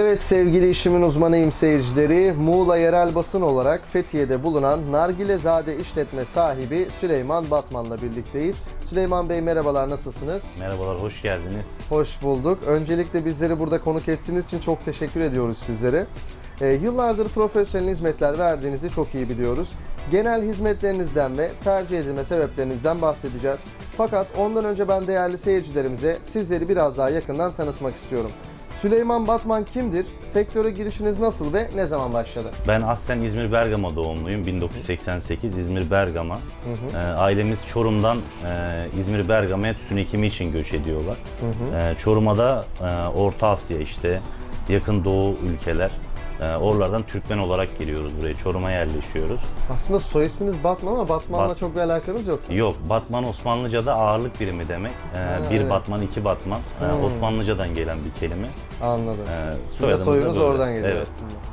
Evet sevgili işimin uzmanıyım seyircileri. Muğla yerel basın olarak Fethiye'de bulunan Nargilezade işletme sahibi Süleyman Batman'la birlikteyiz. Süleyman Bey merhabalar nasılsınız? Merhabalar, hoş geldiniz. Hoş bulduk. Öncelikle bizleri burada konuk ettiğiniz için çok teşekkür ediyoruz sizlere. Ee, yıllardır profesyonel hizmetler verdiğinizi çok iyi biliyoruz. Genel hizmetlerinizden ve tercih edilme sebeplerinizden bahsedeceğiz. Fakat ondan önce ben değerli seyircilerimize sizleri biraz daha yakından tanıtmak istiyorum. Süleyman Batman kimdir? Sektöre girişiniz nasıl ve ne zaman başladı? Ben aslen İzmir Bergama doğumluyum. 1988 İzmir Bergama. Ee, ailemiz Çorum'dan e, İzmir Bergama'ya tütün ekimi için göç ediyorlar. Ee, Çorum'a da e, Orta Asya işte yakın doğu ülkeler. E, oralardan Türkmen olarak geliyoruz buraya. Çorum'a yerleşiyoruz. Aslında soy isminiz Batman ama Batman'la Bat- çok bir alakanız yok. sanırım. Yok, Batman Osmanlıca'da ağırlık birimi demek. Ee, Ha, bir evet. Batman, iki Batman. Hmm. Osmanlıcadan gelen bir kelime. Anladım. Ee, de soyadımız da soyunuz böyle. oradan geliyor Evet. aslında.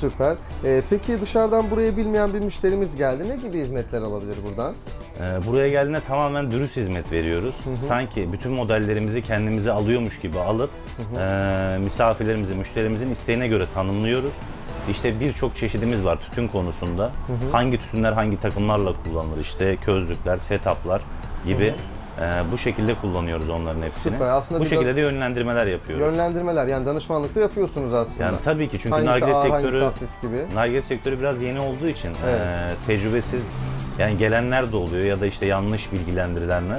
Süper. Ee, peki dışarıdan buraya bilmeyen bir müşterimiz geldi. Ne gibi hizmetler alabilir buradan? Ee, Buraya geldiğinde tamamen dürüst hizmet veriyoruz. Sanki bütün modellerimizi kendimize alıyormuş gibi alıp e, misafirlerimizi, müşterimizin isteğine göre tanımlıyoruz. İşte birçok çeşidimiz var tütün konusunda. Hangi tütünler hangi takımlarla kullanılır? İşte közlükler, setuplar gibi e, bu şekilde kullanıyoruz onların hepsini. Süper. Aslında bu şekilde de yönlendirmeler yapıyoruz. Yönlendirmeler yani danışmanlıkta yapıyorsunuz aslında. yani tabii ki çünkü hangisi nargile ağır, sektörü gibi. Nargile sektörü biraz yeni olduğu için Evet. e, tecrübesiz yani gelenler de oluyor ya da işte yanlış bilgilendirilenler.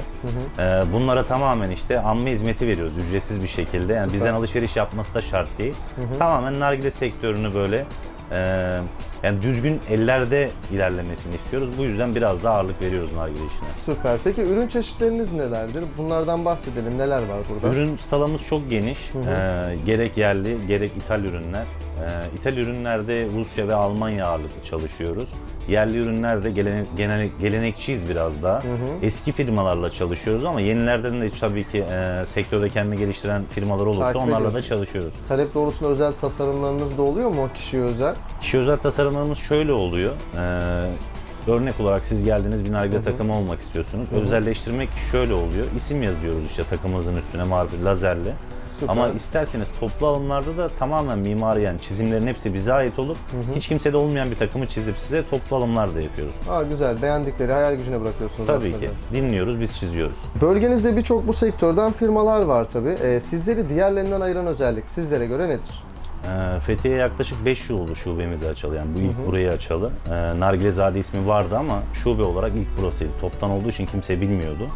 E, bunlara tamamen işte amme hizmeti veriyoruz ücretsiz bir şekilde. Yani bizden alışveriş yapması da şart değil. Tamamen nargile sektörünü böyle e, yani düzgün ellerde ilerlemesini istiyoruz. Bu yüzden biraz daha ağırlık veriyoruz nargile işine. Süper. Peki ürün çeşitleriniz nelerdir? Bunlardan bahsedelim. Neler var burada? Ürün skalamız çok geniş. Ee, gerek yerli gerek ithal ürünler. Ee, ithal ürünlerde Rusya ve Almanya ağırlıklı çalışıyoruz. Yerli ürünlerde gelenek, genel, gelenekçiyiz biraz daha. Eski firmalarla çalışıyoruz ama yenilerden de tabii ki e, sektörde kendini geliştiren firmalar olursa Takip onlarla da çalışıyoruz. Talep doğrultusunda özel tasarımlarınız da oluyor mu kişiye özel? Kişi özel tasarımlarımız şöyle oluyor. Ee, örnek olarak siz geldiniz bir nargile takımı olmak istiyorsunuz. Özelleştirmek şöyle oluyor. İsim yazıyoruz işte takımımızın üstüne mavi lazerle. Süper. Ama isterseniz toplu alımlarda da tamamen mimari yani çizimlerin hepsi bize ait olup hiç kimsede olmayan bir takımı çizip size toplu alımlar da yapıyoruz. Aa güzel. Beğendikleri hayal gücüne bırakıyorsunuz Tabii aslında ki. Dinliyoruz, biz çiziyoruz. Bölgenizde birçok bu sektörden firmalar var tabii. Ee, sizleri diğerlerinden ayıran özellik sizlere göre nedir? Ee, Fethiye'ye yaklaşık 5 yıl oldu şubemizi açalı. Yani bu ilk burayı açalı. Ee, Nargilezade ismi vardı ama şube olarak ilk burasıydı. Toptan olduğu için kimse bilmiyordu.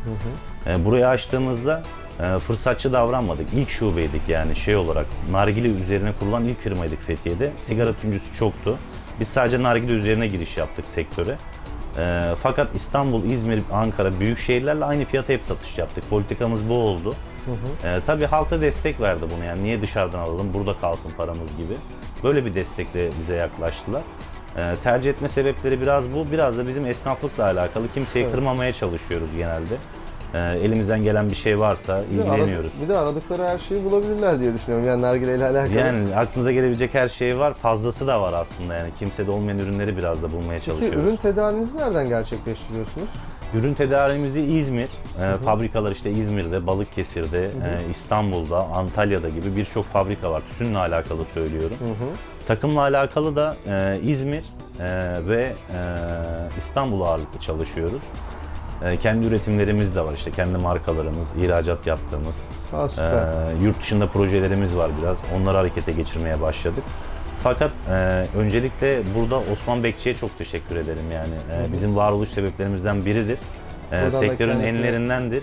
Ee, burayı açtığımızda e, fırsatçı davranmadık. İlk şubeydik yani şey olarak. Nargile üzerine kurulan ilk firmaydık Fethiye'de. Sigara tüncüsü çoktu. Biz sadece nargile üzerine giriş yaptık sektöre. Ee, fakat İstanbul, İzmir, Ankara büyük şehirlerle aynı fiyata hep satış yaptık. Politikamız bu oldu. Ee, tabii halka destek verdi bunu yani niye dışarıdan alalım burada kalsın paramız gibi. Böyle bir destekle bize yaklaştılar. Ee, tercih etme sebepleri biraz bu, biraz da bizim esnaflıkla alakalı. Kimseyi Evet. kırmamaya çalışıyoruz genelde. Ee, elimizden gelen bir şey varsa Bir ilgileniyoruz. aradık- Bir de aradıkları her şeyi bulabilirler diye düşünüyorum. Yani nargile ile alakalı. Yani aklınıza gelebilecek her şey var. Fazlası da var aslında yani. Kimsede olmayan ürünleri biraz da bulmaya Peki çalışıyoruz. ürün tedarinizi nereden gerçekleştiriyorsunuz? Ürün tedarimizi İzmir, e, fabrikalar işte İzmir'de, Balıkesir'de, e, İstanbul'da, Antalya'da gibi birçok fabrika var. Tütünle alakalı söylüyorum. Takımla alakalı da e, İzmir e, ve e, İstanbul ağırlıklı çalışıyoruz. E, kendi üretimlerimiz de var işte kendi markalarımız, ihracat yaptığımız. E, yurt dışında projelerimiz var biraz. Onları harekete geçirmeye başladık. Fakat e, öncelikle burada Osman Bekçi'ye çok teşekkür ederim yani. E, bizim varoluş sebeplerimizden biridir. E, sektörün enlerindendir.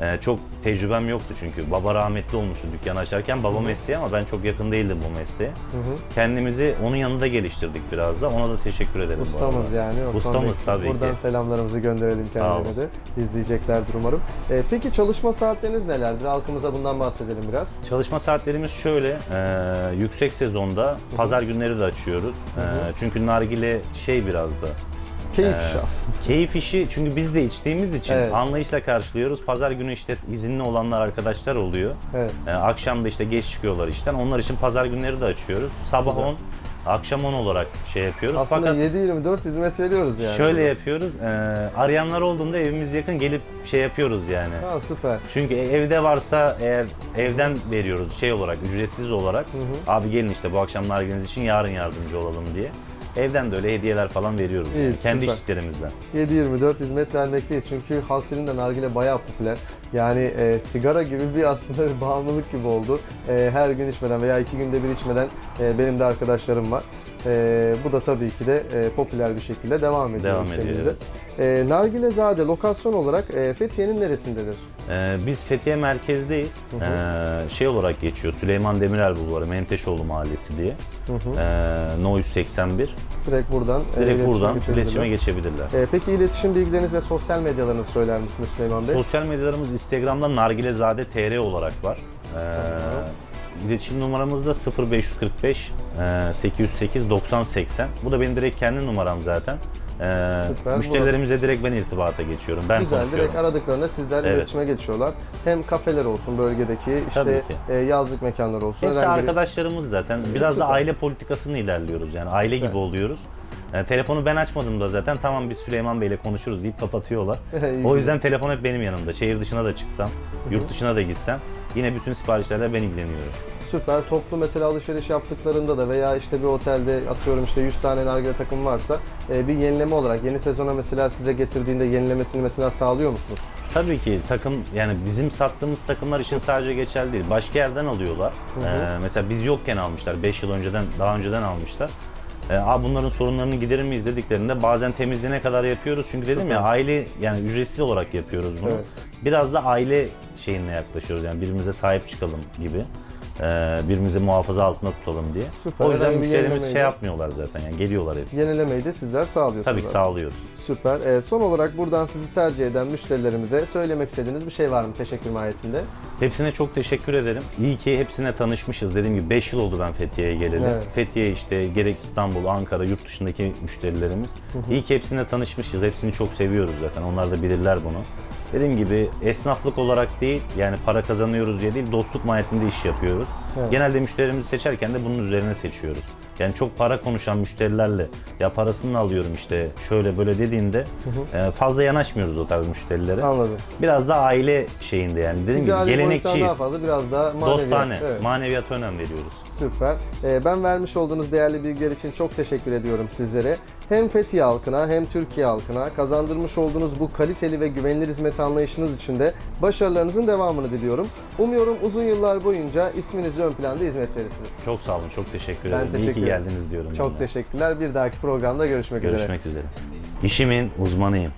E, çok tecrübem yoktu çünkü. Baba rahmetli olmuştu dükkan açarken. Baba mesleği ama ben çok yakın değildim bu mesleğe. Kendimizi onun yanında geliştirdik biraz da. Ona da teşekkür ederim bu arada. Ustamız yani. Osman Ustamız Bey. tabii Buradan ki. selamlarımızı gönderelim Sağ kendilerine de. İzleyeceklerdir umarım. Ee, peki çalışma saatleriniz nelerdir? Halkımıza bundan bahsedelim biraz. Çalışma saatlerimiz şöyle, e, yüksek sezonda pazar günleri de açıyoruz. E, çünkü nargile şey biraz da Keyif Ee, işi aslında. keyif işi çünkü biz de içtiğimiz için Evet. anlayışla karşılıyoruz. Pazar günü işte izinli olanlar arkadaşlar oluyor. Evet. E, akşam da işte geç çıkıyorlar işten. Onlar için pazar günleri de açıyoruz. Sabah Güzel. 10, Akşam 10 olarak şey yapıyoruz. Aslında Fakat 7-24 hizmet veriyoruz yani. şöyle yapıyoruz. e, arayanlar olduğunda evimiz yakın gelip şey yapıyoruz yani. Ha süper. Çünkü e- evde varsa eğer evden veriyoruz şey olarak ücretsiz olarak abi gelin işte bu akşam nargileniz için yarın yardımcı olalım diye. Evden de öyle hediyeler falan veriyoruz. İyi, yani. Kendi süper. işlerimizden. 7-24 hizmet vermekteyiz. Çünkü halk dilinde nargile bayağı popüler. Yani e, sigara gibi bir aslında bir bağımlılık gibi oldu. E, her gün içmeden veya iki günde bir içmeden e, benim de arkadaşlarım var. E, bu da tabii ki de e, popüler bir şekilde devam ediyor Devam ediyor, ülkemizde. E, Nargilezade lokasyon olarak e, Fethiye'nin neresindedir? Ee, biz Fethiye merkezdeyiz. Ee, şey olarak geçiyor Süleyman Demirel Bulvarı, Menteşoğlu Mahallesi diye. Ee, No 181. Direkt buradan e, Direkt iletişime buradan geçebilirler. iletişime geçebilirler. E, peki iletişim bilgileriniz ve sosyal medyalarınızı söyler misiniz Süleyman Bey? Sosyal medyalarımız Instagram'da Nargilezade TR olarak var. Ee, iletişim numaramız da 0545 e, 808 90 80. Bu da benim direkt kendi numaram zaten. Ee, Süper, müşterilerimize direkt ben irtibata geçiyorum. Ben Güzel, konuşuyorum. direkt aradıklarında sizler Evet. iletişime geçiyorlar. Hem kafeler olsun bölgedeki, işte e, yazlık mekanlar olsun. Hepsi herhangi bir- arkadaşlarımız zaten. Biraz Süper. da aile politikasını ilerliyoruz yani. Aile Süper. gibi oluyoruz. Yani telefonu ben açmadığımda zaten tamam biz Süleyman Bey'le konuşuruz deyip kapatıyorlar. O yüzden telefon hep benim yanımda. Şehir dışına da çıksam, yurt dışına da gitsem yine bütün siparişlerle ben ilgileniyorum. Süper. Toplu mesela alışveriş yaptıklarında da veya işte bir otelde atıyorum işte 100 tane nargile takım varsa e, bir yenileme olarak yeni sezona mesela size getirdiğinde yenilemesini mesela sağlıyor musunuz? Tabii ki takım yani bizim sattığımız takımlar için sadece geçerli değil. Başka yerden alıyorlar. Ee, mesela biz yokken almışlar. 5 yıl önceden daha önceden almışlar. Ee, Aa bunların sorunlarını giderir miyiz dediklerinde bazen temizliğine kadar yapıyoruz. Çünkü dedim ya aile yani ücretsiz olarak yapıyoruz bunu. Evet. Biraz da aile şeyine yaklaşıyoruz yani birbirimize sahip çıkalım gibi. Ee, birbirimizi muhafaza altında tutalım diye. Süper. O yüzden Herhangi bir müşterimiz şey yapmıyorlar zaten yani geliyorlar hepsi. Yenilemeyi de sizler sağlıyorsunuz. Tabii ki aslında. sağlıyoruz. Süper. E, son olarak buradan sizi tercih eden müşterilerimize söylemek istediğiniz bir şey var mı teşekkür mahiyetinde? Hepsine çok teşekkür ederim. İyi ki hepsine tanışmışız. Dediğim gibi 5 yıl oldu ben Fethiye'ye geleli. Evet. Fethiye işte gerek İstanbul, Ankara, yurt dışındaki müşterilerimiz. İyi ki hepsine tanışmışız. Hepsini çok seviyoruz zaten. Onlar da bilirler bunu. Dediğim gibi esnaflık olarak değil yani para kazanıyoruz diye değil dostluk mahiyetinde iş yapıyoruz. Evet. Genelde müşterimizi seçerken de bunun üzerine seçiyoruz. Yani çok para konuşan müşterilerle ya parasını alıyorum işte şöyle böyle dediğinde e, fazla yanaşmıyoruz o tarz müşterilere. Anladım. Biraz da aile şeyinde yani dediğim gibi gelenekçiyiz. daha fazla biraz daha maneviyat. Dostane, Evet. maneviyata önem veriyoruz. Süper. Ee, ben vermiş olduğunuz değerli bilgiler için çok teşekkür ediyorum sizlere. Hem Fethiye halkına hem Türkiye halkına kazandırmış olduğunuz bu kaliteli ve güvenilir hizmet anlayışınız için de başarılarınızın devamını diliyorum. Umuyorum uzun yıllar boyunca isminizle ön planda hizmet verirsiniz. Çok sağ olun, çok teşekkür Ben ederim. İyi teşekkür ki ederim. geldiniz diyorum. Çok ben teşekkürler. Bir dahaki programda görüşmek üzere. Görüşmek üzere. İşimin uzmanıyım.